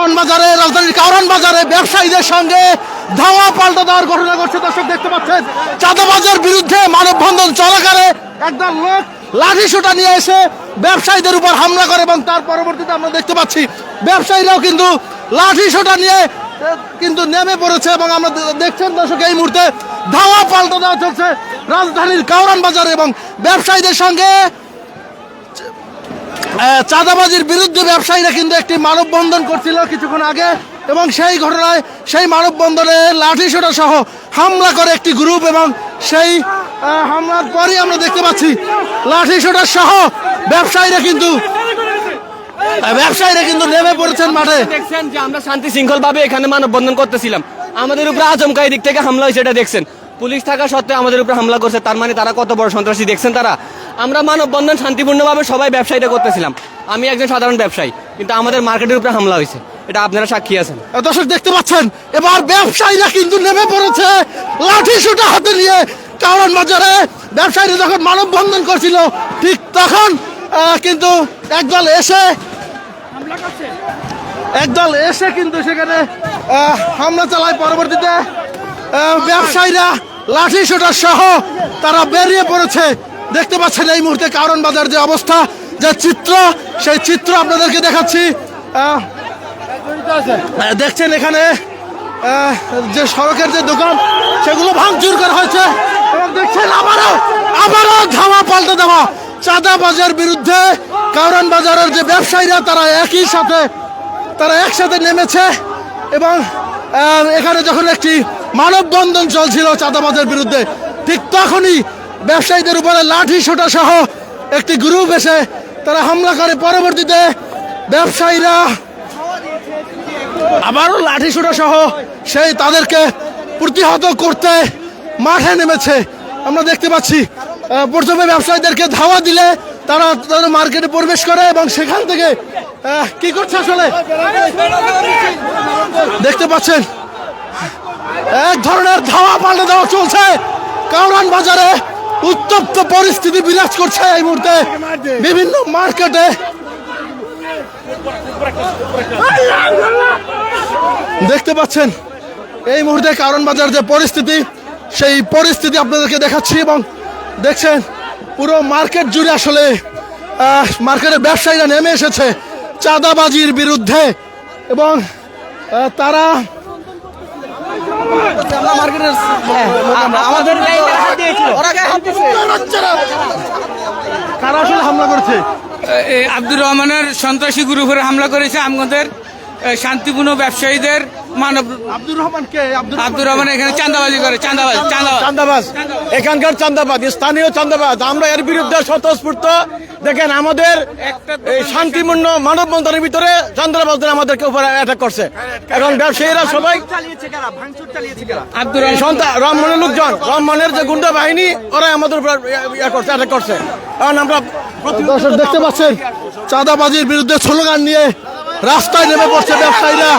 কারওয়ান বাজারে, রাজধানীর কারণ বাজারে ব্যবসায়ীদের সঙ্গে ধাওয়া পাল্টা দেওয়ার ঘটনা ঘটছে। দর্শক দেখতে পাচ্ছেন, চাঁদাবাজার বিরুদ্ধে মানববন্ধন চলাকালে একদল লোক লাঠি সোটা নিয়ে এসে ব্যবসায়ীদের উপর হামলা করে এবং তার পরবর্তীতে আমরা দেখতে পাচ্ছি, ব্যবসায়ীরাও কিন্তু লাঠি সোটা নিয়ে কিন্তু নেমে পড়েছে এবং আমরা দেখছেন দর্শক, এই মুহূর্তে ধাওয়া পাল্টা দেওয়া চলছে রাজধানীর কাউরান বাজারে এবং ব্যবসায়ীদের সঙ্গে চাঁদাবাজির বিরুদ্ধে ব্যবসায়ীরা কিন্তু একটি মানববন্ধন করছিল কিছুক্ষণ আগে, এবং সেই ঘটনায় সেই মানববন্ধনে লাঠি সোটা সহ হামলা করে একটি গ্রুপ, এবং সেই হামলার পরই আমরা দেখতে পাচ্ছি, লাঠি সোটা সহ ব্যবসায়ীরা কিন্তু ব্যবসায়ীরা কিন্তু নেমে পড়েছেন মাঠে। দেখছেন যে আমরা শান্তি শৃঙ্খল ভাবে এখানে মানববন্ধন করতেছিলাম। আমাদের উপরে আচমকা দিক থেকে হামলা হয়েছে, এটা দেখছেন। পুলিশ থাকা সত্ত্বেও আমাদের উপরে হামলা করছে, তার মানে তারা কত বড় সন্ত্রাসী দেখছেন তারা? আমরা মানববন্ধন শান্তিপূর্ণভাবে সবাই ব্যবসায়ীটা করতেছিলাম। আমি একজন সাধারণ ব্যবসায়ী, কিন্তু আমাদের মার্কেটের উপরে হামলা হয়েছে। এটা আপনারা সাক্ষী আছেন। দর্শক দেখতে পাচ্ছেন, এবার ব্যবসায়ীরা কিন্তু নেমে পড়েছে, লাঠি সুটা হাতে নিয়ে কারণ বাজারে। ব্যবসায়ীরা যখন মানববন্ধন করছিল, ঠিক তখন কিন্তু একদল এসে একদল এসে কিন্তু সেখানে হামলা চালায়। পরবর্তীতে ব্যবসায়ীরা লাঠি সোটা সহ তারা বেরিয়ে পড়েছে। দেখতে পাচ্ছেন এই মুহূর্তে কারণ বাজার যে অবস্থা, যে চিত্র, সেই চিত্র আপনাদেরকে দেখাচ্ছি। দেখছেন এখানে যে সড়কের যে দোকান, সেগুলো ভাঙচুর করা হয়েছে। এবং দেখছেন আবারও আবারও ধাওয়া পাল্টে দেওয়া। চাঁদা বাজার বিরুদ্ধে কাউরান বাজারের যে ব্যবসায়ীরা, তারা একই সাথে, তারা একসাথে নেমেছে। এবং এখানে যখন একটি মানববন্ধন চলছিল চাঁদাবাজের বিরুদ্ধে, ঠিক তখনই ব্যবসায়ীদের উপরে লাঠি সোটা সহ একটি গ্রুপ এসে তারা হামলা করে। পরবর্তীতে ব্যবসায়ীরা আবারও লাঠি সোটা সহ সেই তাদেরকে প্রতিহত করতে মাঠে নেমেছে। আমরা দেখতে পাচ্ছি প্রথমে ব্যবসায়ীদেরকে ধাওয়া দিলে তারা তাদের মার্কেটে প্রবেশ করে এবং সেখান থেকে কি করছে আসলে? দেখতে পাচ্ছেন, এক ধরনের ধাওয়া পাল্টে দেওয়া চলছে কাউরান বাজারে। উত্তপ্ত পরিস্থিতি বিরাজ করছে এই মুহূর্তে। বিভিন্ন মার্কেটে। দেখতে পাচ্ছেন, এই মুহূর্তে কারণ বাজার যে পরিস্থিতি, সেই পরিস্থিতি আপনাদেরকে দেখাচ্ছি এবং দেখছেন, পুরো মার্কেট জুড়ে আসলে মার্কেটের ব্যবসায়ীরা নেমে এসেছে চাঁদাবাজির বিরুদ্ধে এবং তারা হামলা আব্দুর রহমানের সন্ত্রাসী গ্রুপের হামলা করেছে আমাদের শান্তিপূর্ণ ব্যবসায়ীদের মানব আব্দুর রহমান কে? আব্দুর রহমান এখানে চাঁদাবাজি করে চাঁদাবাজ চাঁদাবাজ চান্দাবাজ এখানকার চান্দাবাজ স্থানীয় চান্দাবাজ আমরা এর বিরুদ্ধে স্বতঃস্ফূর্ত। দেখেন আমাদের এই শান্তিপূর্ণ মানববন্ধনের ভিতরে চান্দাবাজদের আমাদেরকে উপরে অ্যাটাক করছে। এখন ব্যবসায়ীরা সবাই আব্দুর সন্তান রহমানের লোকজন রহমানের যে গুন্ডা বাহিনী ওরা আমাদের উপর ইয়ে করছে অ্যাটাক করছে। কারণ আমরা দর্শক দেখতে পাচ্ছেন চাঁদাবাজির বিরুদ্ধে স্লোগান নিয়ে রাস্তায় নেমে পড়ছে ব্যবসায়ীরা।